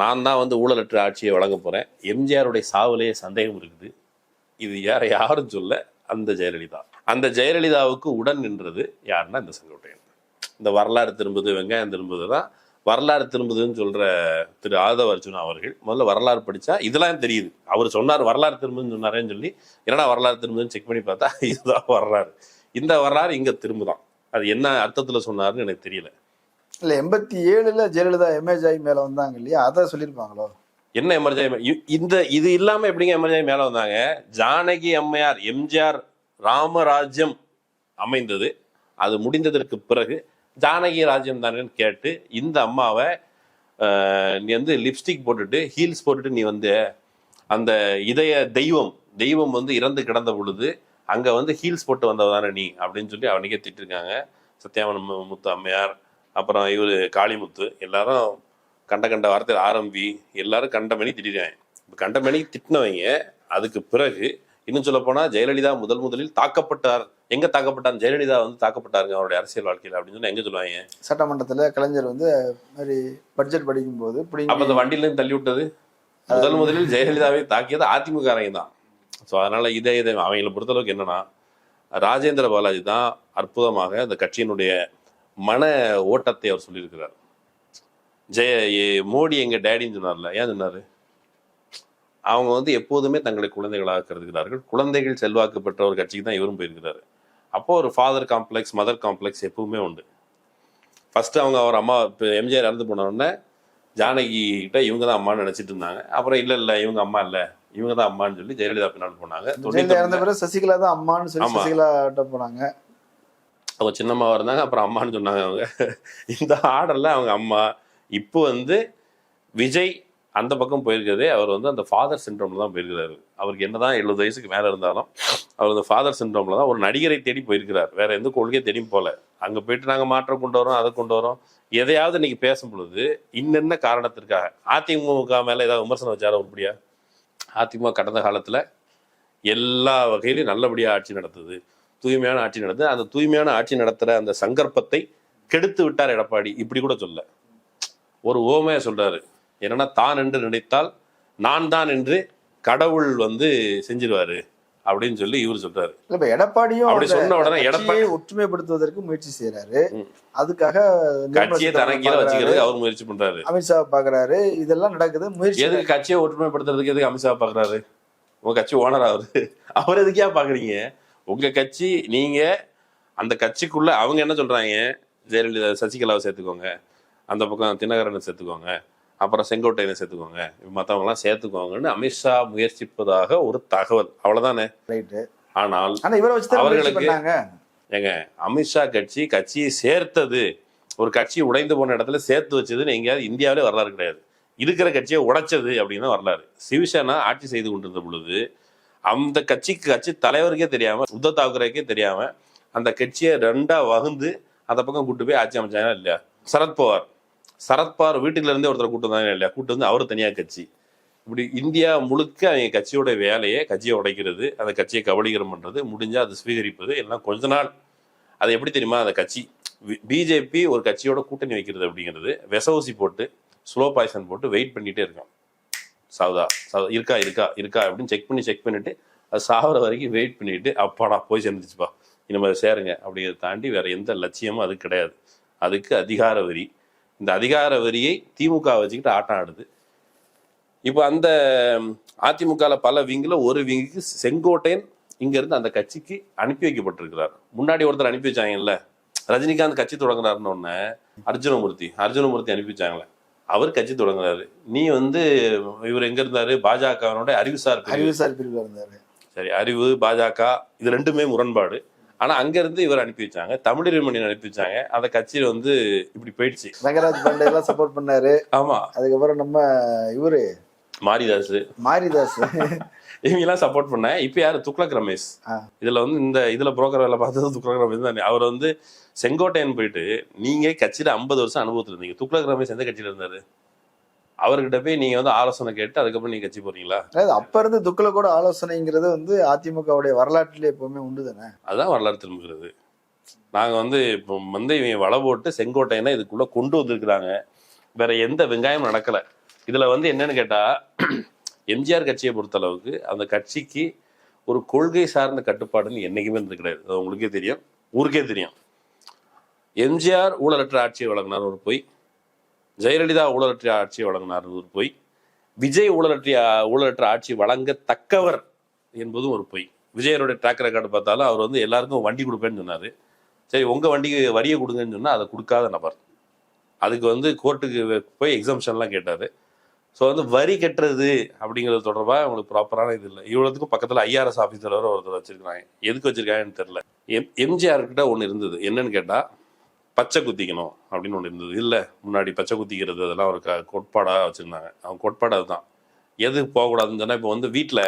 நான் தான் வந்து ஊழலற்ற ஆட்சியை வழங்க போகிறேன் எம்ஜிஆருடைய சாவிலேயே சந்தேகம் இருக்குது. இது யாரை யாரும் சொல்ல அந்த ஜெயலலிதா. அந்த ஜெயலலிதாவுக்கு உடன் நின்றது யாருன்னா இந்த செங்கோட்டையன். இந்த வரலாறு திரும்புது வெங்காயம் திரும்புது தான். வரலாறு திரும்புதுன்னு சொல்கிற திரு ஆதவ அர்ஜுனா அவர்கள் முதல்ல வரலாறு படித்தா இதெல்லாம் தெரியுது. அவர் சொன்னார் வரலாறு திரும்புதுன்னு சொன்னாரேன்னு சொல்லி என்னடா வரலாறு திரும்புதுன்னு செக் பண்ணி பார்த்தா <laughs> இதுதான் வரலாறு. இந்த வரலாறு இங்கே திரும்புதான். அது என்ன அர்த்தத்தில் சொன்னார்னு எனக்கு தெரியல. இல்ல எண்பத்தி ஏழுல ஜெயலலிதா எம்ஏஜாய் மேலே மேல வந்தாங்க இல்லையா? அதை சொல்லியிருப்பாங்களோ? என்ன எமர்ஜென்சி இந்த இது இல்லாம எப்படிங்க எமர்ஜென்சி மேல வந்தாங்க? ஜானகி அம்மையார் எம்ஜிஆர் ராமராஜ்யம் அமைந்தது. அது முடிந்ததற்கு பிறகு ஜானகி ராஜ்யம் தானேன்னு கேட்டு இந்த அம்மாவை நீ வந்து லிப்ஸ்டிக் போட்டுட்டு ஹீல்ஸ் போட்டுட்டு நீ வந்து அந்த இதய தெய்வம் தெய்வம் வந்து இறந்து கிடந்த பொழுது அங்க வந்து ஹீல்ஸ் போட்டு வந்தவ தானே நீ? அப்படின்னு சொல்லி அவனுக்கே திட்டிருக்காங்க. சத்யாமன் முத்து அம்மையார் அப்புறம் இவர் காளிமுத்து எல்லாரும் கண்ட கண்ட வார்த்தை ஆரம்பி எல்லாரும் கண்டமணி திட்டிருக்காங்க இப்போ கண்டமணி திட்டினவங்க அதுக்கு பிறகு இன்னும் சொல்ல போனா ஜெயலலிதா முதல் முதலில் தாக்கப்பட்டார். எங்க தாக்கப்பட்டார்? ஜெயலலிதா வந்து தாக்கப்பட்டாருங்க அவருடைய அரசியல் வாழ்க்கையில் அப்படின்னு சொன்னா எங்க சொல்லுவாங்க? சட்டமன்றத்துல கலைஞர் வந்து மாதிரி பட்ஜெட் படிக்கும் போது அப்ப அந்த வண்டியில இருந்து தள்ளி விட்டது. முதல் முதலில் ஜெயலலிதாவை தாக்கியது அதிமுக தான். ஸோ அதனால இதே இதை அவங்களை பொறுத்தளவுக்கு என்னன்னா ராஜேந்திர பாலாஜி தான் அற்புதமாக அந்த கட்சியினுடைய மன ஓட்டத்தை அவர் சொல்லியிருக்கிறார். ஜெய மோடி எங்க டேடின்னு சொன்னார்ல ஏன் சொன்னாரு? அவங்க வந்து எப்போதுமே தங்களை குழந்தைகளாக கருதுகிறார்கள் குழந்தைகள் செல்வாக்கு பெற்ற ஒரு கட்சிக்கு தான் இவரும் போயிருக்கிறாரு. அப்போ ஒரு ஃபாதர் காம்ப்ளெக்ஸ் மதர் காம்ப்ளெக்ஸ் எப்பவுமே உண்டு. ஃபர்ஸ்ட் அவங்க அவர் அம்மா இப்போ எம்ஜிஆர் இறந்து போன உடனே ஜானகி கிட்ட இவங்க தான் அம்மான்னு நினைச்சிட்டு இருந்தாங்க. அப்புறம் இல்ல இல்ல இவங்க அம்மா இல்ல இவங்க தான் அம்மான்னு சொல்லி ஜெயலலிதா பின்னால் போனாங்க. சசிகலா தான் அம்மான்னு சொல்லி. சசிகலா போனாங்க. அவங்க சின்னம்மாவாக இருந்தாங்க அப்புறம் அம்மான்னு சொன்னாங்க அவங்க. இந்த ஆர்டரில் அவங்க அம்மா இப்போ வந்து விஜய் அந்த பக்கம் போயிருக்கிறதே அவர் வந்து அந்த ஃபாதர் சிண்ட்ரோம்ல தான் போயிருக்கிறாரு. அவருக்கு என்ன தான் எழுபது வயசுக்கு மேலே இருந்தாலும் அவர் அந்த ஃபாதர் சிண்ட்ரோம்ல தான் ஒரு நடிகரை தேடி போயிருக்கிறார். வேறு எந்த கொள்கையை தேடியும் போல அங்கே போயிட்டு நாங்கள் மாற்றம் கொண்டு வரோம் அதை கொண்டு வரோம். எதையாவது இன்றைக்கி பேசும் பொழுது இன்னென்ன காரணத்திற்காக? அதிமுக மேலே ஏதாவது விமர்சனம் வச்சாரா உருப்படியா? அதிமுக கடந்த காலத்தில் எல்லா வகையிலையும் நல்லபடியாக ஆட்சி நடத்துது. தூய்மையான ஆட்சி நடத்துது அந்த தூய்மையான ஆட்சி நடத்துற அந்த சங்கற்பத்தை கெடுத்து விட்டார் எடப்பாடி. இப்படி கூட சொல்ல. ஒரு ஓமையா சொல்றாரு. என்னன்னா தான் என்று நினைத்தால் நான் தான் என்று கடவுள் வந்து செஞ்சிருவாரு. அப்படின்னு சொல்லி இவர் சொல்றாரு. இப்ப எடப்பாடியும் அப்படி சொன்ன உடனே எடப்பாடி ஒற்றுமைப்படுத்துவதற்கு முயற்சி செய்யறாரு. அதுக்காக கட்சியை தனக்கீழ பாக்குறாரு, வச்சுக்கிறதுக்கு அவர் முயற்சி பண்றாரு. அமித்ஷா பாக்குறாரு. இதெல்லாம் நடக்குது. முயற்சி எதுக்கு கட்சியை ஒற்றுமைப்படுத்துறதுக்கு எதுக்கு அமித்ஷா பாக்குறாரு? உங்க கட்சி ஓனர் அவரு. <laughs> அவர் எதுக்கே பாக்குறீங்க? உங்க கட்சி நீங்க அந்த கட்சிக்குள்ள அவங்க என்ன சொல்றாங்க? ஜெயலலிதா சசிகலாவை சேர்த்துக்கோங்க. அந்த பக்கம் தினகரனை சேர்த்துக்கோங்க. அப்புறம் செங்கோட்டையனை சேர்த்துக்கோங்க. மற்றவங்க எல்லாம் சேர்த்துக்கோங்கன்னு அமித்ஷா முயற்சிப்பதாக ஒரு தகவல். அவ்வளவுதானே? ஆனால் அவர்களுக்கு- ஏங்க அமித்ஷா கட்சி கட்சியை சேர்த்தது. ஒரு கட்சி உடைந்து போன இடத்துல சேர்த்து வச்சதுன்னு எங்கேயாவது இந்தியாவிலே வரலாறு கிடையாது. இருக்கிற கட்சியை உடைச்சது அப்படின்னு வரலாறு. சிவசேனா ஆட்சி செய்து கொண்டிருந்த பொழுது அந்த கட்சிக்கு கட்சி தலைவருக்கே தெரியாம உத்தவ் தாக்கரேக்கே தெரியாம அந்த கட்சியை ரெண்டா வகுந்து அந்த பக்கம் கூட்டு போய் ஆட்சி அமைச்சாங்க இல்லையா? சரத்பவார் சரத்பவார் வீட்டுல இருந்தே ஒருத்தர் கூட்டு வந்தாங்க இல்லையா? கூட்டு வந்து அவர் தனியா கட்சி. இப்படி இந்தியா முழுக்க அவங்க கட்சியோட வேலையை கட்சியை உடைக்கிறது அந்த கட்சியை கபலீகரம் பண்றது முடிஞ்சா அது சுவீகரிப்பது எல்லாம் கொஞ்ச நாள் அது எப்படி தெரியுமா? அந்த கட்சி பிஜேபி ஒரு கட்சியோட கூட்டணி வைக்கிறது அப்படிங்கிறது விச போட்டு ஸ்லோ பாய்சன் போட்டு வெயிட் பண்ணிட்டே இருக்கும் சாவுதா சாவு இருக்கா இருக்கா இருக்கா அப்படின்னு செக் பண்ணி செக் பண்ணிட்டு அது சாகிற வரைக்கும் வெயிட் பண்ணிட்டு அப்பாடா போய் சேர்ந்துச்சுப்பா. இனிமேல் சேருங்க அப்படிங்கிறத தாண்டி வேற எந்த லட்சியமும் அது கிடையாது. அதுக்கு அதிகார வரி. இந்த அதிகார வரியை திமுக வச்சுக்கிட்டு ஆட்டம் ஆடுது. இப்போ அந்த அதிமுகவில் பல விங்கில் ஒரு விங்குக்கு செங்கோட்டையன் இங்கேருந்து அந்த கட்சிக்கு அனுப்பி வைக்கப்பட்டிருக்கிறார். முன்னாடி ஒருத்தர் அனுப்பி வச்சாங்கல்ல ரஜினிகாந்த் கட்சி தொடங்குறாருன்னு ஒன்று அர்ஜுனமூர்த்தி அர்ஜுனமூர்த்தி அனுப்பி வச்சாங்களே. அவர் கட்சி தொடங்குறாரு நீ வந்து இவர் எங்க இருந்தாரு? பாஜகவினோட அறிவுசார் பிரிவு. அறிவுசார் பிரிவுல இருந்தாரு. சரி அறிவு பாஜக இது ரெண்டுமே முரண்பாடு. ஆனா அங்க இருந்து இவர் அனுப்பி வச்சாங்க. தமிழிருமணி அனுப்பி வச்சாங்க. அந்த கட்சியில வந்து இப்படி போயிடுச்சு. ரங்கராஜ் பாண்டே எல்லாம் சப்போர்ட் பண்ணாரு. ஆமா. அதுக்கப்புறம் நம்ம இவரு? மாரிதாஸ் மாரிதாஸ் இவங்க எல்லாம் சப்போர்ட் பண்ண. இப்ப யாரு? துக்ளக் ரமேஷ். இதுல வந்து இந்த இதுல புரோக்கர் வேலை பார்த்தது துக்ளக் ரமேஷ் தான். அவர் வந்து செங்கோட்டையன் போயிட்டு நீங்க கட்சியில ஐம்பது வருஷம் அனுபவத்துல இருந்தீங்க. துக்ளக் ரமேஷ் எந்த கட்சியில இருந்தாரு? அவர்கிட்ட போய் நீங்க வந்து ஆலோசனை கேட்டு அதுக்கப்புறம் நீங்க கட்சி போறீங்களா? அதாவது அப்ப இருந்து துக்குல கூட ஆலோசனைங்கிறது வந்து அதிமுகவுடைய வரலாற்றிலே எப்பவுமே உண்டு தானே? அதுதான் வரலாறு திரும்புகிறது. நாங்க வந்து இப்போ வந்து இவங்க வலை போட்டு செங்கோட்டையனை இதுக்குள்ள கொண்டு வந்திருக்கிறாங்க. வேற எந்த வெங்காயமும் நடக்கல. இதுல வந்து என்னன்னு கேட்டா எம்ஜிஆர் கட்சியை பொறுத்த அளவுக்கு அந்த கட்சிக்கு ஒரு கொள்கை சார்ந்த கட்டுப்பாடுன்னு என்றைக்குமே இருந்தது கிடையாது. அது உங்களுக்கே தெரியும். ஊருக்கே தெரியும். எம்ஜிஆர் ஊழலற்ற ஆட்சியை வழங்கினார் ஒரு பொய். ஜெயலலிதா ஊழலற்ற ஆட்சியை வழங்கினார் ஒரு பொய். விஜய் ஊழலற்றிய ஊழலற்ற ஆட்சி வழங்கத்தக்கவர் என்பதும் ஒரு பொய். விஜயனுடைய ட்ராக் ரெக்கார்டு பார்த்தாலும் அவர் வந்து எல்லாருக்கும் வண்டி கொடுப்பேன்னு சொன்னார். சரி உங்கள் வண்டிக்கு வரியை கொடுங்கன்னு சொன்னால் அதை கொடுக்காத நபர். அதுக்கு வந்து கோர்ட்டுக்கு போய் எக்ஸாம்ஷன்லாம் கேட்டார். ஸோ வந்து வரி கட்டுறது அப்படிங்கிறது தொடர்பாக அவங்களுக்கு ப்ராப்பரான இது இல்லை. இவ்வளோத்துக்கும் பக்கத்தில் ஐஆர்எஸ் ஆஃபீஸர் வர ஒருத்தர் வச்சிருக்காங்க எதுக்கு வச்சிருக்காங்கன்னு தெரியல. எம் எம்ஜிஆர் கிட்ட ஒன்று இருந்தது. என்னன்னு கேட்டால் பச்சை குத்திக்கணும் அப்படின்னு ஒன்று இருந்தது. இல்லை முன்னாடி பச்சை குத்திக்கிறது அதெல்லாம் ஒரு க கோட்பாடாக வச்சுருந்தாங்க. அவங்க கோட்பாடு அதுதான். எது போகக்கூடாதுன்னு சொன்னால் இப்போ வந்து வீட்டில்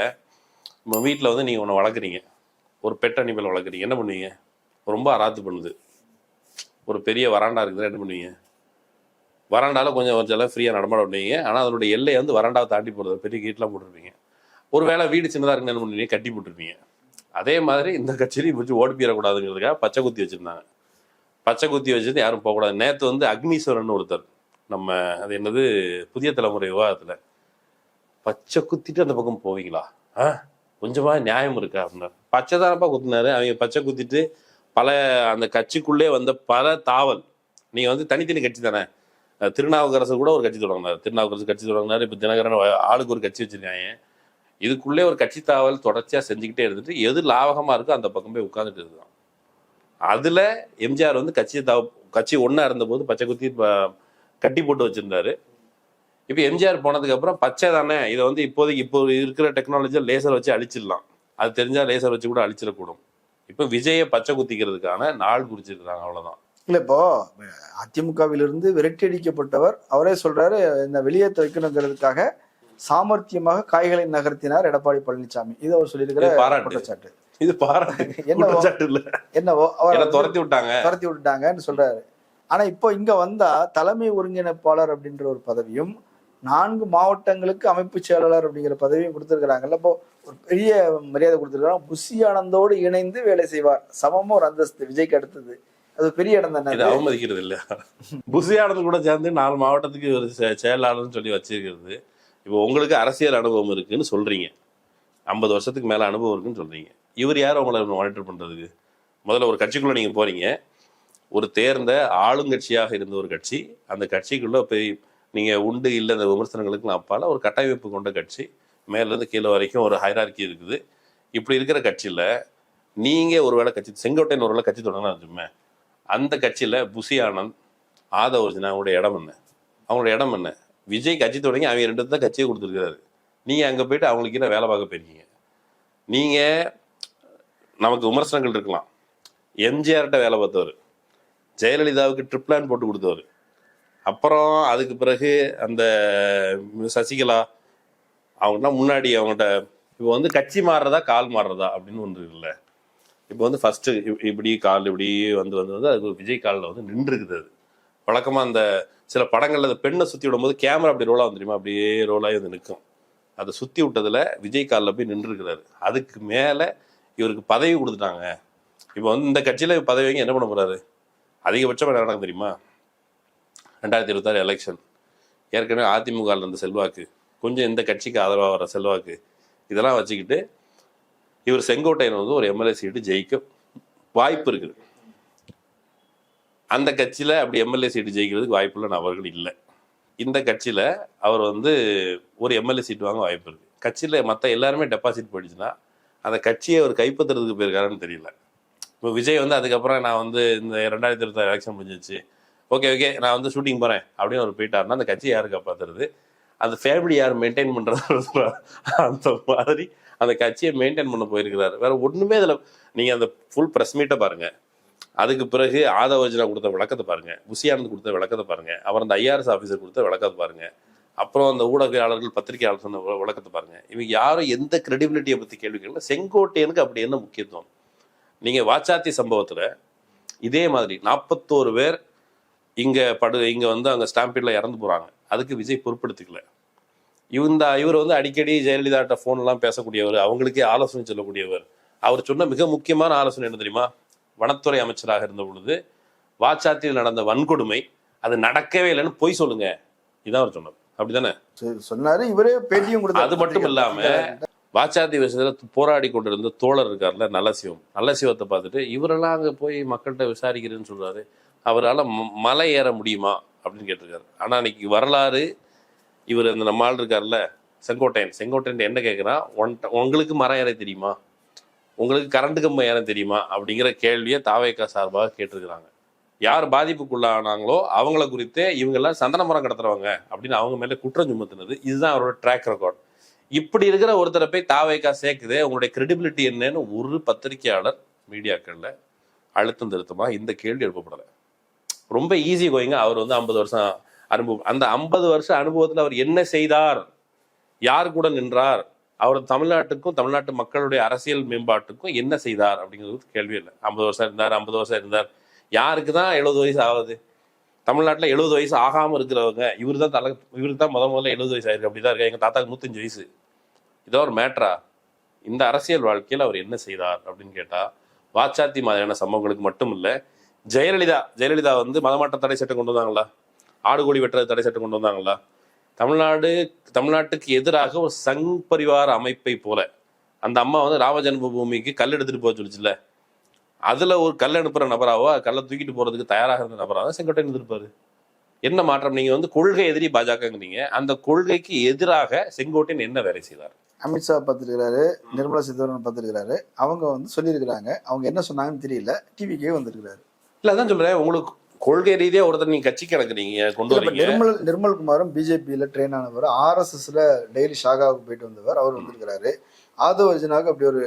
நம்ம வீட்டில் வந்து நீங்கள் ஒன்று வளர்க்குறீங்க. ஒரு பெட் அனிமல் வளர்க்குறீங்க. என்ன பண்ணுவீங்க? ரொம்ப அராத்து பண்ணுது. ஒரு பெரிய வராண்டா இருக்குது என்ன பண்ணுவீங்க? வராண்டால கொஞ்சம் கொஞ்சம் ஃப்ரீயாக நடமாட விடுவீங்க ஆனால் அதனுடைய எல்லையை வந்து வராண்டாவை தாண்டி போடுறது பெரிய கீட்டெலாம் போட்டுருப்பீங்க. ஒரு வேளை வீடு சின்னதாக இருக்குன்னு என்ன பண்ணுவீங்க? கட்டி போட்டிருப்பீங்க. அதே மாதிரி இந்த கட்சியிலையும் வச்சு ஓடி போயிடக்கூடாதுங்கிறதுக்காக பச்சை குத்தி வச்சுருந்தாங்க. பச்சை குத்தி வச்சுட்டு யாரும் போகக்கூடாது. நேற்று வந்து அக்னீஸ்வரன் ஒருத்தர் நம்ம அது என்னது புதிய தலைமுறை விவாதத்தில் பச்சை குத்திட்டு அந்த பக்கம் போவீங்களா? ஆ? கொஞ்சமாக நியாயம் இருக்கா? அப்படின்னா பச்சை தானப்பா குத்தினாரு. அவங்க பச்சை குத்திட்டு பல அந்த கட்சிக்குள்ளே வந்த பல தாவல். நீங்கள் வந்து தனித்தனி கட்சி தானே? திருநாவுக்கரசு கூட ஒரு கட்சி தொடங்கினார். திருநாவுக்கரசு கட்சி தொடங்கினார். இப்போ தினகரன் ஆளுக்கு ஒரு கட்சி வச்சிருக்காங்க. இதுக்குள்ளே ஒரு கட்சி தாவல் தொடர்ச்சியாக செஞ்சுக்கிட்டே இருந்துட்டு எது லாபகமாக இருக்கோ அந்த பக்கம் போய் உட்காந்துட்டு இருக்கான் அதில் எம்ஜிஆர் வந்து கட்சியை தாவ கட்சி ஒன்றா இருந்தபோது பச்சை குத்தி கட்டி போட்டு வச்சுருந்தாரு. இப்போ எம்ஜிஆர் போனதுக்கப்புறம் பச்சை தானே? இதை வந்து இப்போதைக்கு இப்போ இருக்கிற டெக்னாலஜியில் லேசர் வச்சு அழிச்சிடலாம். அது தெரிஞ்சால் லேசர் வச்சு கூட அழிச்சிடக்கூடும். இப்போ விஜயை பச்சை குத்திக்கிறதுக்கான நாள் குறிச்சிருக்கிறாங்க அவ்வளோதான் இல்ல இப்போ அதிமுகவிலிருந்து விரட்டி அடிக்கப்பட்டவர் அவரே சொல்றாரு இந்த வெளியேற்ற வைக்கணுங்கிறதுக்காக சாமர்த்தியமாக காய்களை நகர்த்தினார் எடப்பாடி பழனிசாமி இது அவர் சொல்லியிருக்கிற. குற்றச்சாட்டு. இது பாராட்டு. <laughs> என்னவோ குற்றச்சாட்டு இல்ல. என்னவோ அவர் துரத்தி விட்டாங்க. துரத்தி விட்டுட்டாங்கன்னு சொல்றாரு. ஆனா இப்போ இங்க வந்தா தலைமை ஒருங்கிணைப்பாளர் அப்படின்ற ஒரு பதவியும் நான்கு மாவட்டங்களுக்கு அமைப்பு செயலாளர் அப்படிங்கிற பதவியும் கொடுத்திருக்கிறாங்கல்ல. இப்போ ஒரு பெரிய மரியாதை கொடுத்திருக்காங்க புஷி ஆனந்தோடு இணைந்து வேலை செய்வார். சமமா ஒரு அந்தஸ்து விஜய்க்கு அடுத்தது. அது பெரிய இடம் தானே இது? அவமதிக்கிறது இல்ல புசியானது கூட சேர்ந்து நாலு மாவட்டத்துக்கு ஒரு செயலாளர்னு சொல்லி வச்சிருக்கிறது. இப்போ உங்களுக்கு அரசியல் அனுபவம் இருக்குன்னு சொல்றீங்க. ஐம்பது வருஷத்துக்கு மேல அனுபவம் இருக்குன்னு சொல்றீங்க. இவர் யார் உங்களை மானிட்டர் பண்றதுக்கு? முதல்ல ஒரு கட்சிக்குள்ள நீங்க போறீங்க. ஒரு தேர்ந்த ஆளுங்கட்சியாக இருந்த ஒரு கட்சி. அந்த கட்சிக்குள்ள போய் நீங்க உண்டு இல்லை இந்த விமர்சனங்களுக்குலாம் அப்பால ஒரு கட்டமைப்பு கொண்ட கட்சி. மேல இருந்து கீழே வரைக்கும் ஒரு ஹைரார்கி இருக்குது. இப்படி இருக்கிற கட்சியில நீங்க ஒருவேளை கட்சி செங்கோட்டையன் ஒருவேளை கட்சி தொடங்கினா வச்சுமே அந்த கட்சியில் புசி ஆனந்த் ஆதவ அவங்களோட அவங்களுடைய இடம் என்ன? அவங்களோட இடம் என்ன? விஜய் கட்சி தொடங்கி அவங்க ரெண்டு தான் கட்சியை கொடுத்துருக்காரு நீங்கள் அங்கே போயிட்டு அவங்களுக்கு என்ன வேலை பார்க்க போயிருக்கீங்க. நீங்கள் நமக்கு விமர்சனங்கள் இருக்கலாம். எம்ஜிஆர்கிட்ட வேலை பார்த்தவர். ஜெயலலிதாவுக்கு ட்ரிப் பிளான் போட்டு கொடுத்தவர். அப்புறம் அதுக்கு பிறகு அந்த சசிகலா அவங்கன்னா முன்னாடி அவங்கள்ட்ட இப்போ வந்து கட்சி மாறுறதா கால் மாறுறதா அப்படின்னு ஒன்று இல்லை இப்போ வந்து ஃபர்ஸ்ட் இப்படி கால் இப்படி வந்து வந்து வந்து அதுக்கு விஜய் காலில் வந்து நின்றுருக்குது அது. வழக்கமாக அந்த சில படங்களில் அந்த பெண்ணை சுற்றி விடும்போது கேமரா அப்படி ரோலாக வந்து தெரியுமா? அப்படியே ரோலாகி வந்து நிற்கும் அதை சுற்றி விட்டதில் விஜய் காலில் போய் நின்றுருக்கிறாரு. அதுக்கு மேலே இவருக்கு பதவி கொடுத்துட்டாங்க. இப்போ வந்து இந்த கட்சியில் பதவி வாங்கி என்ன பண்ண போகிறாரு அதிகபட்சம் என்ன நடக்கும் தெரியுமா? ரெண்டாயிரத்தி இருபத்தாறு எலெக்ஷன் ஏற்கனவே அதிமுக இருந்த செல்வாக்கு கொஞ்சம் இந்த கட்சிக்கு ஆதரவாக வர செல்வாக்கு இதெல்லாம் வச்சுக்கிட்டு இவர் செங்கோட்டையன் வந்து ஒரு எம்எல்ஏ சீட்டு ஜெயிக்க வாய்ப்பு இருக்குது. அந்த கட்சியில் அப்படி எம்எல்ஏ சீட்டு ஜெயிக்கிறதுக்கு வாய்ப்புள்ள நபர்கள் இல்லை. இந்த கட்சியில் அவர் வந்து ஒரு எம்எல்ஏ சீட் வாங்க வாய்ப்பு இருக்குது கட்சியில் மற்ற எல்லாருமே டெபாசிட் போயிடுச்சுன்னா அந்த கட்சியை அவர் கைப்பற்றுறதுக்கு போயிருக்காருன்னு தெரியல. இப்போ விஜய் வந்து அதுக்கப்புறம் நான் வந்து இந்த ரெண்டாயிரத்தி இருபத்தாறு எலெக்ஷன் முடிஞ்சிச்சு. ஓகே ஓகே நான் வந்து ஷூட்டிங் போகிறேன் அப்படின்னு அவர் போயிட்டாருன்னா அந்த கட்சியை யாரு காப்பாற்றுறது அந்த ஃபேமிலி யார் மெயின்டைன் பண்ணுறது அந்த மாதிரி அந்த கட்சியை மெயின்டைன் பண்ண போயிருக்கிறாரு. வேற ஒண்ணுமே அதில் நீங்க அந்த ஃபுல் பிரஸ் மீட்டை பாருங்க. அதுக்கு பிறகு ஆதவர்ஜனா கொடுத்த விளக்கத்தை பாருங்க. புசியானந்த் கொடுத்த விளக்கத்தை பாருங்க. அவர் அந்த ஐஆர்எஸ் ஆஃபீஸர் கொடுத்த விளக்கத்தை பாருங்க. அப்புறம் அந்த ஊடகவியலாளர்கள் பத்திரிகையாளர் சொன்ன விளக்கத்தை பாருங்க. இவங்க யாரும் எந்த கிரெடிபிலிட்டியை பத்தி கேள்வி கேட்கல. செங்கோட்டையனுக்கு அப்படி என்ன முக்கியத்துவம்? நீங்க வாச்சாத்தி சம்பவத்துல இதே மாதிரி நாற்பத்தோரு பேர் இங்க படு இங்க வந்து அங்க ஸ்டாம்பீட்ல இறந்து போறாங்க. அதுக்கு விஜய் பொறுப்பெடுத்துக்கல. இந்த இவர் வந்து அடிக்கடி ஜெயலலிதாட்ட எல்லாம் பேசக்கூடியவர் அவங்களுக்கே ஆலோசனை சொல்லக்கூடியவர். அவர் சொன்ன மிக முக்கியமான ஆலோசனை என்ன தெரியுமா? வனத்துறை அமைச்சராக இருந்த பொழுது வாச்சாத்தியில் நடந்த வன்கொடுமை அது நடக்கவே இல்லைன்னு பொய் சொல்லுங்க. இதான் அவர் சொன்னார். அப்படிதானே? சொன்னாரு. இவரே பேட்டியும் கொடுத்தாரு. அது மட்டும் இல்லாம வாச்சாத்தி விஷயத்துல போராடி கொண்டிருந்த தோழர் இருக்கார்ல நல்லசிவம் நல்லசிவத்தை பார்த்துட்டு இவரெல்லாம் அங்க போய் மக்கள்கிட்ட விசாரிக்கிறேன்னு சொல்றாரு. அவரால் மலை ஏற முடியுமா? அப்படின்னு கேட்டிருக்காரு. ஆனா அன்னைக்கு வரலாறு இவர் அந்த நம்ம ஆள் இருக்கார்ல செங்கோட்டையன். செங்கோட்டையன் என்ன கேட்குறான் உங்களுக்கு மரம் ஏற தெரியுமா? உங்களுக்கு கரண்ட் கம்பம் ஏற தெரியுமா? அப்படிங்கிற கேள்வியை தாவேக்கா சார்பாக கேட்டிருக்கிறாங்க. யார் பாதிப்புக்குள்ளானாங்களோ அவங்கள குறித்து இவங்கெல்லாம் சந்தன மரம் கடத்துறவங்க அப்படின்னு அவங்க மேலே குற்றம் சுமத்துனது. இதுதான் அவரோட ட்ராக் ரெக்கார்ட் இப்படி இருக்கிற ஒருத்தரை போய் தாவேக்கா சேர்க்குது உங்களுடைய கிரெடிபிலிட்டி என்னன்னு ஒரு பத்திரிகையாளர் மீடியாக்களில் அழுத்தம் திருத்தமாக இந்த கேள்வி எழுப்பப்படலை. ரொம்ப ஈஸி கோயிங்க அவர் வந்து ஐம்பது வருஷம் அனுபவம் அந்த ஐம்பது வருஷ அனுபவத்தில் அவர் என்ன செய்தார்? யார் கூட நின்றார்? அவர் தமிழ்நாட்டுக்கும் தமிழ்நாட்டு மக்களுடைய அரசியல் மேம்பாட்டுக்கும் என்ன செய்தார் அப்படிங்கிறது கேள்வி இல்லை. ஐம்பது வருஷம் இருந்தார் ஐம்பது வருஷம் இருந்தார். யாருக்கு தான் எழுபது வயசு ஆகுது? தமிழ்நாட்டில் எழுபது வயசு ஆகாமல் இருக்கிறவங்க இவர் தான் தலை இவருக்கு தான் முத முதல்ல எழுபது வயசு ஆயிருக்கு. அப்படிதான் இருக்கு எங்கள் தாத்தாக்கு நூத்தஞ்சு வயசு. இதோ ஒரு மேட்ரா இந்த அரசியல் வாழ்க்கையில் அவர் என்ன செய்தார் அப்படின்னு கேட்டால் வாச்சாத்தி மாதிரியான சம்பவங்களுக்கு மட்டும் இல்லை ஜெயலலிதா ஜெயலலிதா வந்து மதமாற்ற தடை சட்டம் கொண்டு வந்தாங்களா? ஆடு கோழி வெட்டுறது தடை சட்டம் கொண்டு வந்தாங்களா தமிழ்நாடு தமிழ்நாட்டுக்கு எதிராக ஒரு சங் பரிவார அமைப்பை போல அந்த அம்மா வந்து ராம ஜென்ம பூமிக்கு கல் எடுத்துட்டு போக சொல்லிச்சுல அதுல ஒரு கல் அனுப்புற நபராவோ கல்லை தூக்கிட்டு போறதுக்கு தயாராக இருந்த நபராக செங்கோட்டையன் இருந்திருப்பாரு. என்ன மாற்றம்? நீங்க வந்து கொள்கை எதிரி பாஜகங்கிறீங்க. அந்த கொள்கைக்கு எதிராக செங்கோட்டையன் என்ன வேலை செய்தார்? அமித்ஷா பார்த்துருக்கிறாரு நிர்மலா சீதாராமன் பார்த்துருக்கிறாரு. அவங்க வந்து சொல்லியிருக்கிறாங்க. அவங்க என்ன சொன்னாங்கன்னு தெரியல. டிவிக்கே வந்திருக்கிறாரு. இல்ல அதான் சொல்றேன். உங்களுக்கு கொள்கை ரீதியா ஒருத்தர் நீங்க கட்சி கிடக்குறீங்க கொண்டு வரீங்க. நிர்மல் நிர்மல் குமாரும் பிஜேபியில ட்ரெயின் ஆனவர் ஆர்எஸ்எஸ்ல டெய்லி ஷாகாவுக்கு போயிட்டு வந்தவர் அவர் வந்திருக்கிறாரு. ஆதவ அர்ஜுனாவுக்கு அப்படி ஒரு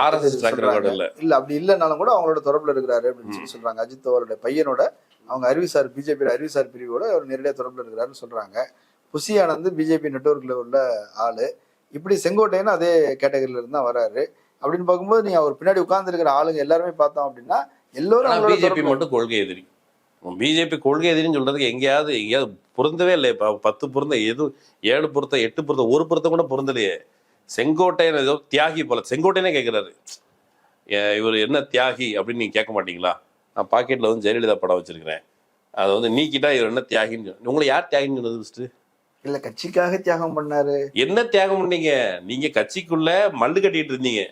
ஆர்எஸ்எஸ் இல்ல. அப்படி இல்லைனாலும் கூட அவங்களோட தொடர்புல இருக்கிறாரு அப்படின்னு சொல்லி சொல்றாங்க. அஜித் அவரோட பையனோட அவங்க அறிவிசார் பிஜேபி அறிவிசார் பிரிவோட அவர் நேரடியாக தொடர்புல இருக்கிறாருன்னு சொல்றாங்க. புசி ஆனந்த் பிஜேபி நெட்வொர்க்ல உள்ள ஆளு. இப்படி செங்கோட்டையன் அதே கேட்டகரியில இருந்து தான் வராரு. அப்படின்னு பார்க்கும்போது நீங்க அவர் பின்னாடி உட்கார்ந்து இருக்கிற ஆளுங்க எல்லாருமே பார்த்தோம் அப்படின்னா எல்லோரும் பிஜேபி மட்டும் கொள்கை எதிரி. பிஜேபி கொள்கை எதிரின்னு சொல்றதுக்கு எங்கேயாவது எங்கேயாவது பொருந்தவே இல்லை இப்ப பத்து பொருந்த எது ஏழு பொருத்தம் எட்டு பொருத்தம் ஒரு பொருத்தம் கூட பொருந்தலையே. செங்கோட்டையன் ஏதோ தியாகி போல. செங்கோட்டையனே கேட்கிறாரு இவர் என்ன தியாகி அப்படின்னு நீங்க கேட்க மாட்டீங்களா? நான் பாக்கெட்ல வந்து ஜெயலலிதா படம் வச்சிருக்கிறேன். அதை வந்து நீக்கிட்டா இவர் என்ன தியாகின்னு. உங்களை யார் தியாகின்னு சொன்னது ஃபர்ஸ்ட் இல்ல கட்சிக்காக தியாகம் பண்ணாரு. என்ன தியாகம் பண்ணீங்க? நீங்க கட்சிக்குள்ள மல்லு கட்டிட்டு இருந்தீங்க.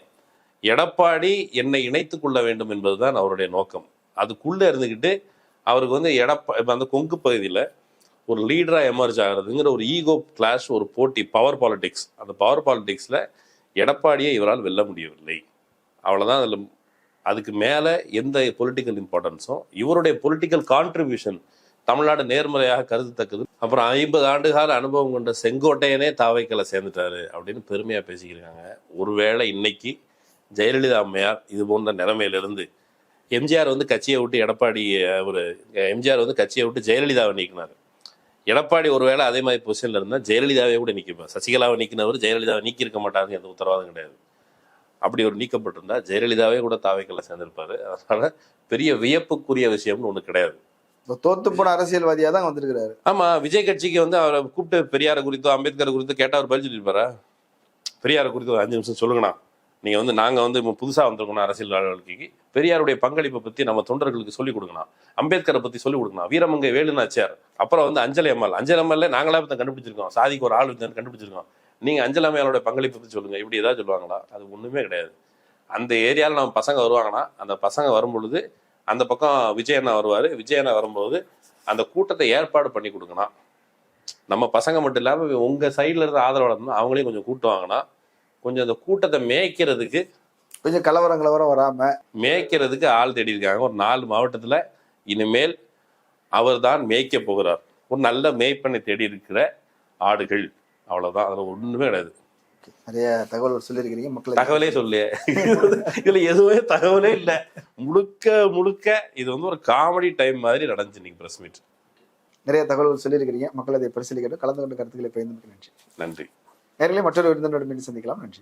எடப்பாடி என்னை இணைத்து கொள்ள வேண்டும் என்பதுதான் அவருடைய நோக்கம். அதுக்குள்ளே இருந்துக்கிட்டு அவருக்கு வந்து எடப்பா இப்போ அந்த கொங்கு பகுதியில் ஒரு லீடராக எமர்ஜ் ஆகிறதுங்கிற ஒரு ஈகோ கிளாஷ் ஒரு போட்டி பவர் பாலிடிக்ஸ் அந்த பவர் பாலிடிக்ஸில் எடப்பாடியை இவரால் வெல்ல முடியவில்லை. அவ்வளோதான் அதில் அதுக்கு மேலே எந்த பொலிட்டிக்கல் இம்பார்ட்டன்ஸும் இவருடைய பொலிட்டிக்கல் கான்ட்ரிபியூஷன் தமிழ்நாடு நேர்மறையாக கருதத்தக்கது. அப்புறம் ஐம்பது ஆண்டுகால அனுபவம் கொண்ட செங்கோட்டையனே தாவைக்கலை சேர்ந்துட்டாரு அப்படின்னு பெருமையாக பேசிக்கிறாங்க ஒருவேளை இன்னைக்கு ஜெயலலிதா அம்மையார் இது போன்ற நிலைமையிலிருந்து எம்ஜிஆர் வந்து கட்சியை விட்டு எடப்பாடி ஒரு எம்ஜிஆர் வந்து கட்சியை விட்டு ஜெயலலிதாவை நீக்கினார். எடப்பாடி ஒருவேளை அதே மாதிரி பொசிஷன்ல இருந்தா ஜெயலலிதாவே கூட நிற்கும் சசிகலாவை நீக்கினவர் ஜெயலலிதாவை நீக்கி இருக்க மாட்டாருன்னு எந்த உத்தரவாதம் கிடையாது. அப்படி ஒரு நீக்கப்பட்டிருந்தா ஜெயலலிதாவே கூட தாவைக்கல்ல சேர்ந்திருப்பாரு. அதனால பெரிய வியப்புக்குரிய விஷயம்னு ஒண்ணு கிடையாது. தோத்து போன அரசியல்வாதியா தான் வந்திருக்கிறாரு. ஆமா விஜய் கட்சிக்கு வந்து அவரை கூப்பிட்டு பெரியாரை குறித்தோ அம்பேத்கர் குறித்தோ கேட்டா அவர் பதில் சொல்லியிருப்பாரா? பெரியாரை குறித்து ஒரு அஞ்சு நிமிஷம் சொல்லுங்கண்ணா. நீங்கள் வந்து நாங்கள் வந்து இப்போ புதுசாக வந்திருக்கணும் அரசியல் வாழ்க்கைக்கு பெரியாருடைய பங்களிப்பை பற்றி நம்ம தொண்டர்களுக்கு சொல்லிக் கொடுக்கணும். அம்பேத்கரை பற்றி சொல்லிக் கொடுக்கணும். வீரமங்கை வேலுநாச்சியார் அப்புறம் வந்து அஞ்சலி அம்மாள். அஞ்சலி அம்மாள் நாங்களே பற்றி கண்டுபிடிச்சிருக்கோம். சாதிக்கு ஒரு ஆள் இருந்தான்னு கண்டுபிடிச்சிருக்கோம். நீங்கள் அஞ்சலி அம்மையாரோட பங்களிப்பை பற்றி சொல்லுங்கள் இப்படி ஏதாவது சொல்லுவாங்களா? அது ஒன்றுமே கிடையாது. அந்த ஏரியாவில் நம்ம பசங்க வருவாங்கன்னா அந்த பசங்க வரும் பொழுது அந்த பக்கம் விஜயண்ணா வருவார். விஜயண்ணா வரும்போது அந்த கூட்டத்தை ஏற்பாடு பண்ணி கொடுக்கணும். நம்ம பசங்க மட்டும் இல்லாமல் உங்கள் சைடில் இருந்து ஆதரவாளர் அவங்களையும் கொஞ்சம் கூட்டுவாங்கன்னா கொஞ்சம் அந்த கூட்டத்தை மேய்க்கிறதுக்கு கொஞ்சம் கலவரம் கலவரம் வராம மேய்க்கிறதுக்கு ஆள் தேடி இருக்காங்க ஒரு நாலு மாவட்டத்துல இனிமேல் அவர்தான் மேய்க்க போகிறார். ஒரு நல்ல மேய்ப்பனை தேடி இருக்கிற ஆடுகள். அவ்வளவுதான். அதுல ஒண்ணுமே கிடையாது. நிறைய தகவல் சொல்லியிருக்கிறீங்க. மக்கள். தகவலே சொல்லியே இதுல எதுவுமே தகவலே இல்ல. முழுக்க முழுக்க இது வந்து ஒரு காமெடி டைம் மாதிரி நடந்துச்சு இன்னைக்கு பிரஸ் மீட். நிறைய தகவல்கள் சொல்லியிருக்கிறீங்க. மக்கள் அதை பரிசீலிக்கட்டும் கலந்து கொண்ட கருத்துக்களை பயந்து நன்றி. நன்றி. நேரிலே மற்றொரு விருந்தினருடன் மீண்டும் சந்திக்கலாம். நன்றி.